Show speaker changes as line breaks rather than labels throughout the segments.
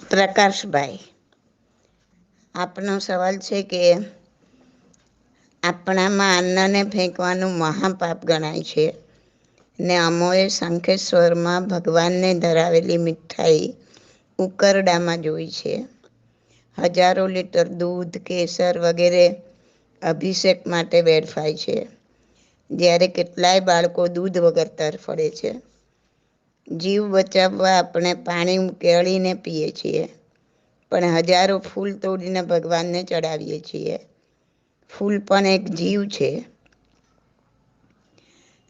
પ્રકાશભાઈ, આપનો સવાલ છે કે આપણામાં અન્નને ફેંકવાનું મહાપાપ ગણાય છે ને અમોએ શંખેશ્વરમાં ભગવાનને ધરાવેલી મીઠાઈ ઉકરડામાં જોઈ છે. હજારો લીટર દૂધ, કેસર વગેરે અભિષેક માટે વેડફાય છે. જ્યારે કેટલાય બાળકો દૂધ વગર તરફડે છે. જીવ બચાવવા આપણે પાણી કેળીને પીએ છીએ. પણ હજારો ફૂલ તોડીને ભગવાનને ચડાવીએ છીએ. ફૂલ પણ એક જીવ છે.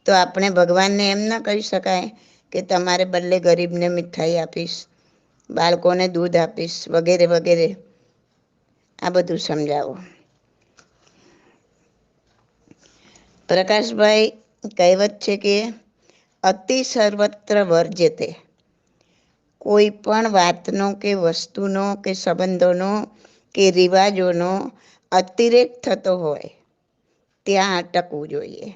તો આપણે ભગવાનને એમ ન કહી શકાય કે તમારે બદલે ગરીબને મીઠાઈ આપીશ, બાળકોને દૂધ આપીશ, વગેરે વગેરે. આ બધું સમજાવો. પ્રકાશભાઈ કહેવત છે કે અતિ સર્વત્ર વર્જ્યતે કોઈ પણ વાતનો કે વસ્તુનો કે સંબંધોનો કે રિવાજોનો અતિરેક થતો હોય, ત્યાં અટકવું જોઈએ.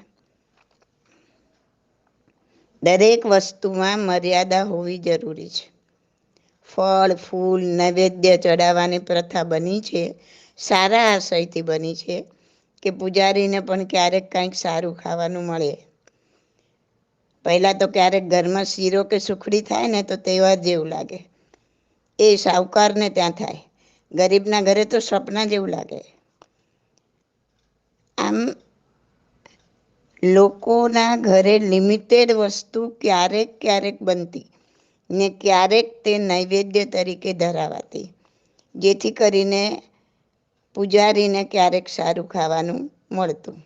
દરેક વસ્તુમાં મર્યાદા હોવી જરૂરી છે. ફળ, ફૂલ, નૈવેદ્ય ચડાવવાની પ્રથા બની છે, સારા આશયથી બની છે કે પૂજારીને પણ ક્યારેક કંઈક સારું ખાવાનું મળે. પહેલાં તો ક્યારેક ઘરમાં શીરો કે સુખડી થાય ને તો તહેવાર જેવું લાગે. એ સાહુકારને ત્યાં થાય. ગરીબના ઘરે તો સપના જેવું લાગે. આમ લોકોના ઘરે લિમિટેડ વસ્તુ ક્યારેક ક્યારેક બનતી ને ક્યારેક તે નૈવેદ્ય તરીકે ધરાવાતી. જેથી કરીને પૂજારીને ક્યારેક સારું ખાવાનું મળતું.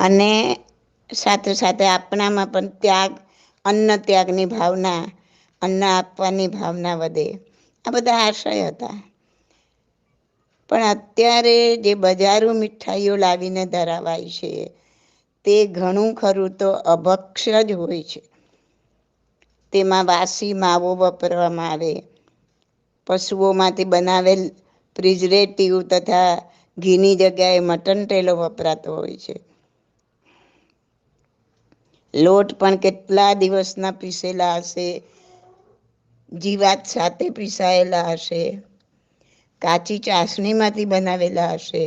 અને સાથે સાથે આપણામાં પણ ત્યાગ અન્ન ત્યાગની ભાવના, અન્ન આપવાની ભાવના વધે. આ બધા આશય હતા. પણ અત્યારે જે બજારો મીઠાઈઓ લાવીને ધરાવાય છે, તે ઘણું ખરું તો અભક્ષ જ હોય છે. તેમાં વાસી માવો વપરવામાં આવે. પશુઓમાંથી બનાવેલ પ્રિઝરેટિવ તથા ઘીની જગ્યાએ મટન ટેલો વપરાતો હોય છે. લોટ પણ કેટલા દિવસના પીસેલા હશે? જીવાત સાથે પીસાયેલા હશે? કાચી ચાસણીમાંથી બનાવેલા હશે?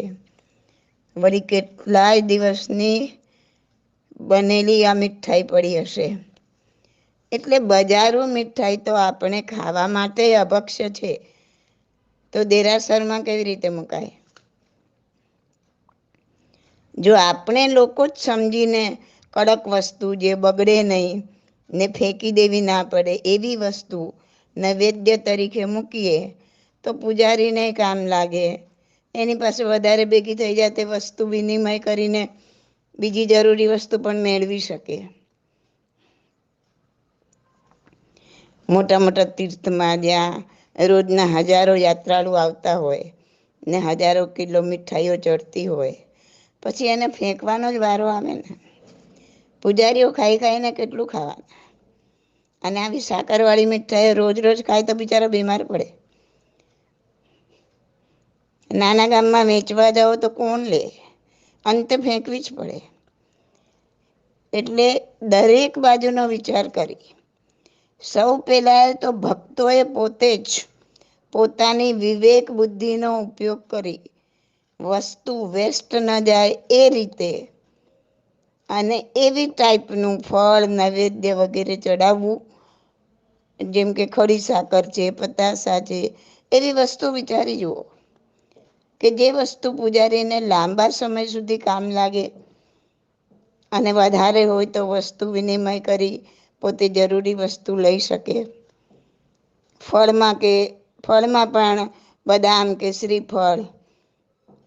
વળી કેટલાય દિવસની બનેલી આ મીઠાઈ પડી હશે? એટલે બજારો મીઠાઈ તો આપણે ખાવા માટે અભક્ષ્ય છે. તો દેરાસરમાં કેવી રીતે મુકાય? જો આપણે લોકો જ સમજીને કડક વસ્તુ જે બગડે નહીં ને ફેંકી દેવી ના પડે, એવી વસ્તુ નૈવેદ્ય તરીકે મૂકીએ તો પૂજારીને કામ લાગે. એની પાસે વધારે ભેગી થઈ જાય તે વસ્તુ વિનિમય કરીને બીજી જરૂરી વસ્તુ પણ મેળવી શકે. મોટા મોટા તીર્થમાં જ્યાં રોજના હજારો યાત્રાળુ આવતા હોય ને હજારો કિલો મીઠાઈઓ ચડતી હોય, પછી એને ફેંકવાનો જ વારો આવે ને. પૂજારીઓ ખાઈ ખાઈને કેટલું ખાવાના? અને આવી સાકરવાળી મીઠાઈ રોજ રોજ ખાય તો બિચારા બીમાર પડે. નાના ગામમાં વેચવા જાઓ તો કોણ લે? અંતે ફેંકવી જ પડે. એટલે દરેક બાજુનો વિચાર કરી. સૌ પહેલા તો ભક્તોએ પોતે જ પોતાની વિવેક બુદ્ધિનો ઉપયોગ કરી. વસ્તુ વેસ્ટ ન જાય એ રીતે અને એવી ટાઈપનું ફળ, નૈવેદ્ય વગેરે ચડાવવું, જેમ કે ખડી સાકર છે, પતાસા છે, એવી વસ્તુ વિચારી જુઓ. કે જે વસ્તુ પૂજારીને લાંબા સમય સુધી કામ લાગે અને વધારે હોય તો વસ્તુ વિનિમય કરી પોતે જરૂરી વસ્તુ લઈ શકે. ફળમાં કે, ફળમાં પણ બદામ કે શ્રીફળ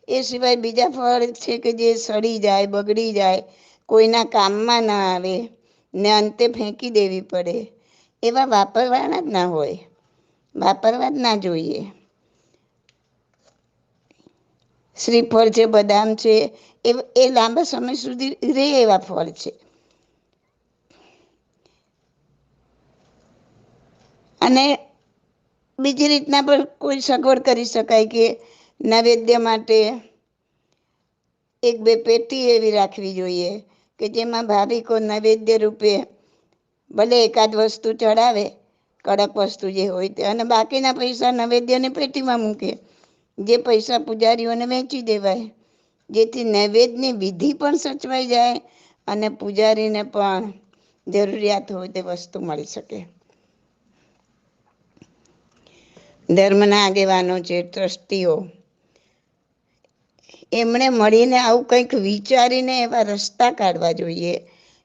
એ સિવાય બીજા ફળ છે કે જે સડી જાય, બગડી જાય કોઈના કામમાં ના આવે ને અંતે ફેંકી દેવી પડે, એવા વાપરવાના જ ના હોય. વાપરવા જ ના જોઈએ. શ્રીફળ છે બદામ છે, એ એ લાંબા સમય સુધી રહે એવા ફળ છે. અને બીજી રીતના પણ કોઈ સગવડ કરી શકાય કે નૈવેદ્ય માટે એક બે પેટી એવી રાખવી જોઈએ. કે જેમાં ભાવિકો નૈવેદ્ય રૂપે ભલે એકાદ વસ્તુ ચડાવે, કડક વસ્તુ જે હોય તે, અને બાકીના પૈસા નૈવેદ્યની પેટીમાં મૂકે, જે પૈસા પૂજારીઓને વેચી દેવાય, જેથી નૈવેદ્યની વિધિ પણ સચવાઈ જાય અને પૂજારીને પણ જરૂરિયાત હોય તે વસ્તુ મળી શકે. ધર્મના આગેવાનો છે, ટ્રસ્ટીઓ એમણે મળીને આવું કંઈક વિચારીને એવા રસ્તા કાઢવા જોઈએ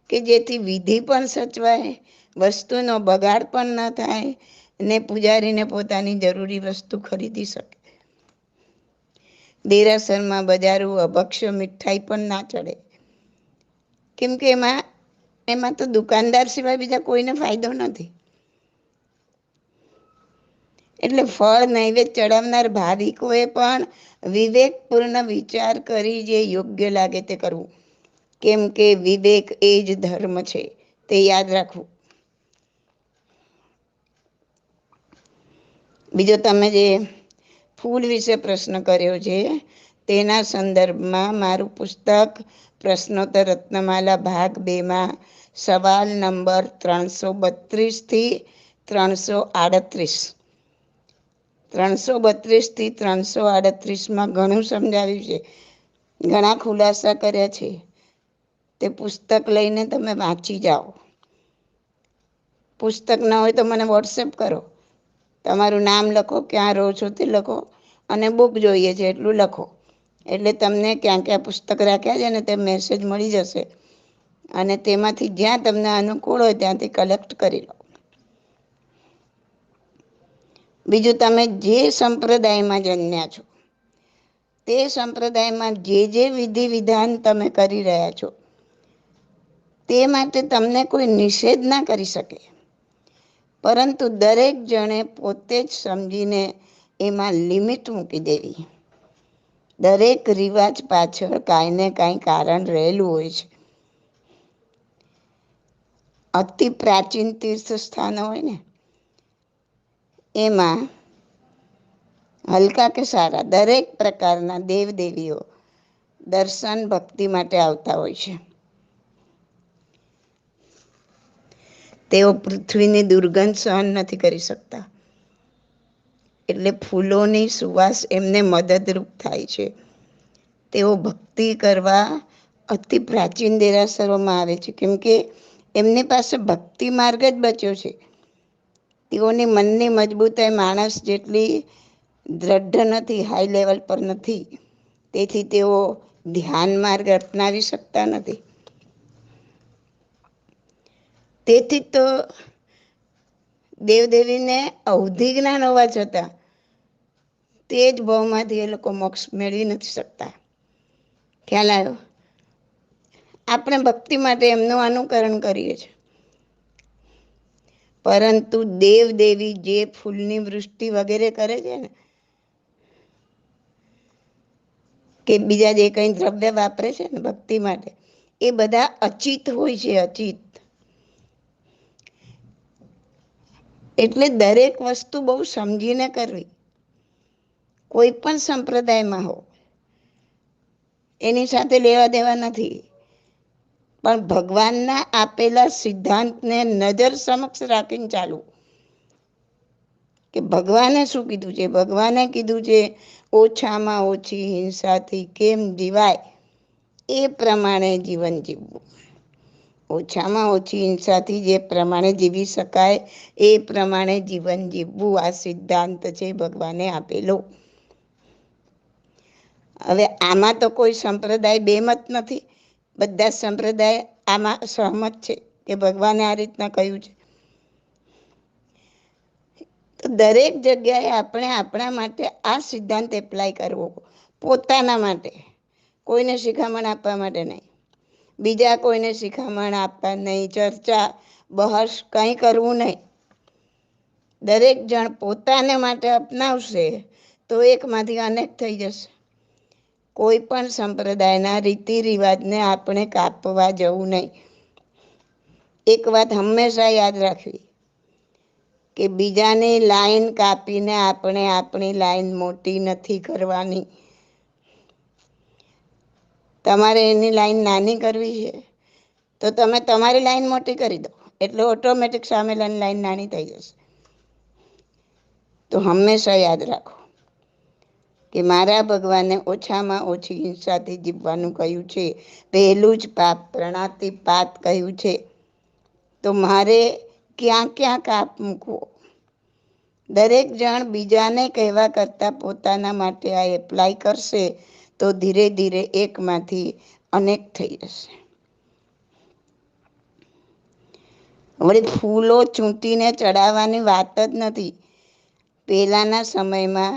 કે જેથી વિધિ પણ સચવાય, વસ્તુનો બગાડ પણ ન થાય ને પૂજારીને પોતાની જરૂરી વસ્તુ ખરીદી શકે. દેરાસરમાં બજારું અભક્ષ્ય મીઠાઈ પણ ના ચડે. કેમ કે એમાં એમાં તો દુકાનદાર સિવાય બીજા કોઈને ફાયદો નથી. એટલે ફળ નૈવેદ્ય ચડાવનાર ભાવિકોએ પણ વિવેકપૂર્ણ વિચાર કરી જે યોગ્ય લાગે તે કરવું. કેમ કે વિવેક એ જ ધર્મ છે, તે યાદ રાખવું. બીજો તમે જે ફૂલ વિશે પ્રશ્ન કર્યો છે, તેના સંદર્ભમાં મારું પુસ્તક પ્રશ્નોત્તર રત્નમાલા ભાગ બેમાં સવાલ નંબર ત્રણસો બત્રીસથી ત્રણસો આડત્રીસ. ત્રણસો બત્રીસથી ત્રણસો આડત્રીસમાં ઘણું સમજાવ્યું છે. ઘણા ખુલાસા કર્યા છે. તે પુસ્તક લઈને તમે વાંચી જાઓ. પુસ્તક ન હોય તો મને વોટ્સએપ કરો. તમારું નામ લખો, ક્યાં રહો છો તે લખો અને બુક જોઈએ છે એટલું લખો. એટલે તમને ક્યાં ક્યાં પુસ્તક રાખ્યા છે ને તે મેસેજ મળી જશે. અને તેમાંથી જ્યાં તમને અનુકૂળ હોય ત્યાંથી કલેક્ટ કરી લો. બીજું તમે જે સંપ્રદાયમાં જન્મ્યા છો, તે સંપ્રદાયમાં જે જે વિધિ વિધાન તમે કરી રહ્યા છો, તે માટે તમને કોઈ નિષેધ ના કરી શકે. પરંતુ દરેક જણે પોતે જ સમજીને એમાં લિમિટ મૂકી દેવી. દરેક રિવાજ પાછળ કાંઈ ને કાંઈ કારણ રહેલું હોય છે. અતિ પ્રાચીન તીર્થ સ્થાનો હોય ને એમાં હલકા કે સારા દરેક પ્રકારના દેવદેવીઓ દર્શન ભક્તિ માટે આવતા હોય છે. તેઓ પૃથ્વીની દુર્ગંધ સહન નથી કરી શકતા. એટલે ફૂલોની સુવાસ એમને મદદરૂપ થાય છે. તેઓ ભક્તિ કરવા અતિ પ્રાચીન દેરાસરોમાં આવે છે. કેમ કે એમની પાસે ભક્તિ માર્ગ જ બચ્યો છે. તેઓની મનની મજબૂતાઈ માણસ જેટલી દ્રઢ નથી હાઈ લેવલ પર નથી, તેથી તેઓ ધ્યાન માર્ગ અપનાવી શકતા નથી. તેથી તો દેવદેવીને અવધિ જ્ઞાન હોવા છતાં તે જ ભાવમાંથી એ લોકો મોક્ષ મેળવી નથી શકતા. ખ્યાલ આવ્યો? આપણે ભક્તિ માટે એમનું અનુકરણ કરીએ છીએ. પરંતુ દેવ દેવી જે ફૂલની વૃષ્ટિ વગેરે કરે છે ને, કે બીજા જે કંઈ દ્રવ્ય વાપરે છે ને ભક્તિ માટે, એ બધા અચિત હોય છે, અચિત. એટલે દરેક વસ્તુ બહુ સમજીને કરવી. કોઈ પણ સંપ્રદાયમાં હો એની સાથે લેવા દેવા નથી. પણ ભગવાનના આપેલા સિદ્ધાંતને નજર સમક્ષ રાખીને ચાલવું. કે ભગવાને શું કીધું છે? ભગવાને કીધું છે, ઓછામાં ઓછી હિંસાથી કેમ જીવાય? એ પ્રમાણે જીવન જીવવું. ઓછામાં ઓછી હિંસાથી જે પ્રમાણે જીવી શકાય, એ પ્રમાણે જીવન જીવવું આ સિદ્ધાંત છે ભગવાને આપેલો. હવે આમાં તો કોઈ સંપ્રદાય બેમત નથી. બધા સંપ્રદાય આમાં સહમત છે કે ભગવાને આ રીતના કહ્યું છે. દરેક જગ્યાએ આપણે આપણા માટે આ સિદ્ધાંત એપ્લાય કરવો. પોતાના માટે. કોઈને શિખામણ આપવા માટે નહીં. બીજા કોઈને શિખામણ આપવા નહીં, ચર્ચા, બહસ કંઈ કરવું નહીં. દરેક જણ પોતાને માટે અપનાવશે તો એકમાંથી અનેક થઈ જશે. કોઈ પણ સંપ્રદાયના રીતિ રિવાજને આપણે કાપવા જવું નહીં. એક વાત હંમેશા યાદ રાખવી કે બીજાની લાઈન કાપીને આપણે આપણી લાઈન મોટી નથી કરવાની. તમારે એની લાઈન નાની કરવી છે, તો તમે તમારી લાઈન મોટી કરી દો. એટલે ઓટોમેટિક સામેલાની લાઈન નાની થઈ જશે. તો હંમેશા યાદ રાખો. કે મારા ભગવાને ઓછામાં ઓછી હિંસાથી જીવવાનું કહ્યું છે. પહેલું જ પાપ પ્રણાતી પાત કહ્યું છે. તો મારે ક્યાં ક્યાં કાપ મૂકવો? દરેક જણ બીજાને કહેવા કરતાં પોતાના માટે આ એપ્લાય કરશે તો ધીરે ધીરે એકમાંથી અનેક થઈ જશે. હવે ફૂલો ચૂંટીને ચડાવવાની વાત જ નથી. પહેલાંના સમયમાં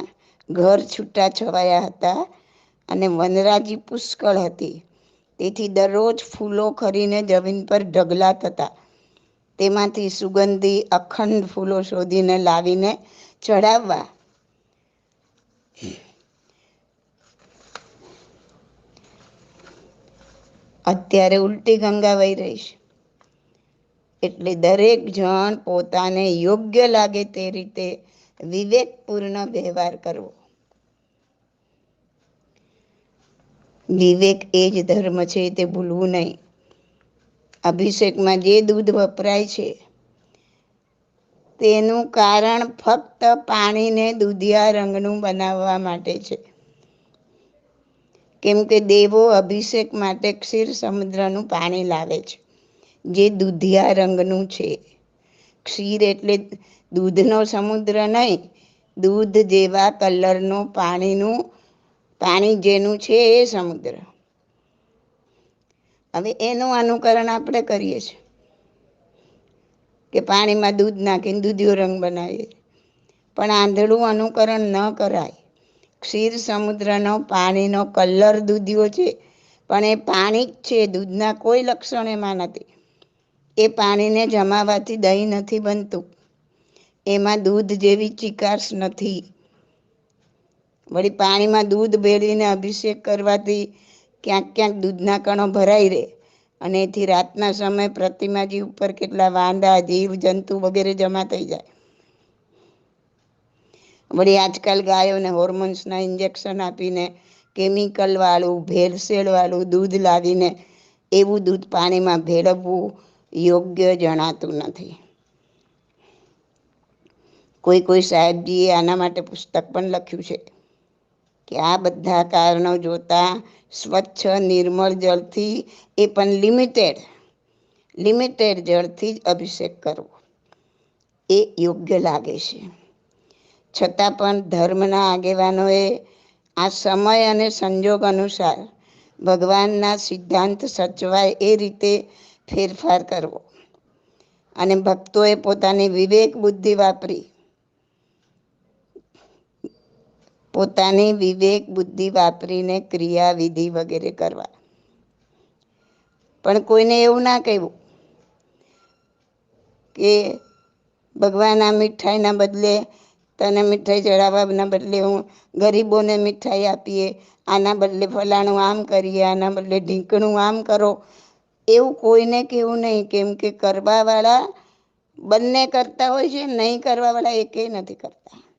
ઘર છૂટા છવાયા હતા અને વનરાજી પુષ્કળ હતી. તેથી દરરોજ ફૂલો ખરીને જમીન પર ઢગલા થતા. તેમાંથી સુગંધી, અખંડ ફૂલો શોધીને લાવીને ચડાવવા અત્યારે ઉલટી ગંગા વહી રહીશ એટલે દરેક જણ પોતાને યોગ્ય લાગે તે રીતે વિવેકપૂર્ણ વ્યવહાર કરવો. વિવેક એ જ ધર્મ છે, તે ભૂલવું નહીં. અભિષેકમાં જે દૂધ વપરાય છે, તેનું કારણ ફક્ત પાણીને દૂધિયા રંગનું બનાવવા માટે છે. કેમ કે દેવો અભિષેક માટે ક્ષીર સમુદ્રનું પાણી લાવે છે, જે દૂધિયા રંગનું છે. ક્ષીર એટલે દૂધનો સમુદ્ર નહીં. દૂધ જેવા કલરનું, પાણીનું, પાણી જેનું છે એ સમુદ્ર. હવે એનું અનુકરણ આપણે કરીએ છીએ. કે પાણીમાં દૂધ નાખીને દૂધિયો રંગ બનાવીએ. પણ આંધળું અનુકરણ ન કરાય. ક્ષીર સમુદ્રનો, પાણીનો કલર દૂધિયો છે. પણ એ પાણી જ છે. દૂધના કોઈ લક્ષણ એમાં નથી. એ પાણીને જમાવાથી દહીં નથી બનતું. એમાં દૂધ જેવી ચિકાશ નથી. વળી પાણીમાં દૂધ ભેળવીને અભિષેક કરવાથી ક્યાંક ક્યાંક દૂધના કણો ભરાઈ રહે અને એથી રાતના સમય પ્રતિમાજી ઉપર કેટલા વાંદા, જીવ, જંતુ વગેરે જમા થઈ જાય. વળી આજકાલ ગાયોને હોર્મોન્સના ઇન્જેક્શન આપીને કેમિકલવાળું ભેળસેળવાળું દૂધ લાવીને એવું દૂધ પાણીમાં ભેળવવું યોગ્ય જણાતું નથી. કોઈ કોઈ સાહેબજીએ આના માટે પુસ્તક પણ લખ્યું છે કે આ બધા કારણો જોતા સ્વચ્છ નિર્મળ જળથી એ પણ લિમિટેડ લિમિટેડ જળથી જ અભિષેક કરવો. એ યોગ્ય લાગે છે. છતાં પણ ધર્મના આગેવાનોએ આ સમય અને સંજોગ અનુસાર ભગવાનના સિદ્ધાંત સચવાય એ રીતે ફેરફાર કરવો. અને ભક્તોએ પોતાની વિવેક બુદ્ધિ વાપરી પોતાની વિવેક, બુદ્ધિ વાપરીને ક્રિયાવિધિ વગેરે કરવા. પણ કોઈને એવું ના કહેવું કે ભગવાન આ મીઠાઈના બદલે તને મીઠાઈ ચડાવવાના બદલે હું ગરીબોને મીઠાઈ આપીએ, આના બદલે ફલાણું આમ કરીએ, આના બદલે ઢીંકણું આમ કરો. એવું કોઈને કેવું નહીં, કેમ કે કરવાવાળા બંને કરતા હોય છે, નહીં કરવાવાળા એકેય નથી કરતા.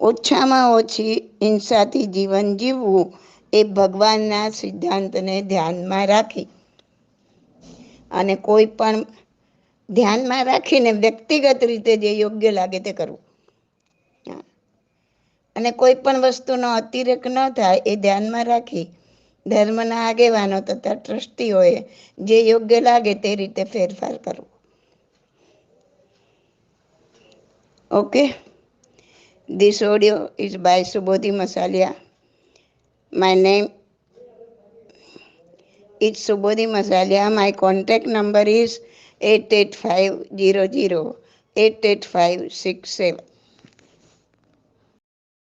ઓછામાં ઓછી હિંસાથી જીવન જીવવું એ ભગવાનના સિદ્ધાંતને ધ્યાનમાં રાખી. અને કોઈ પણ ધ્યાનમાં રાખીને વ્યક્તિગત રીતે જે યોગ્ય લાગે તે કરવું. અને કોઈ પણ વસ્તુનો અતિરેક ન થાય એ ધ્યાનમાં રાખી ધર્મના આગેવાનો તથા ટ્રસ્ટીઓએ જે યોગ્ય લાગે તે રીતે ફેરફાર કરવો. Okay? This audio is by Subodhi Masalia. My name is Subodhi Masalia. My contact number is 88500 88567.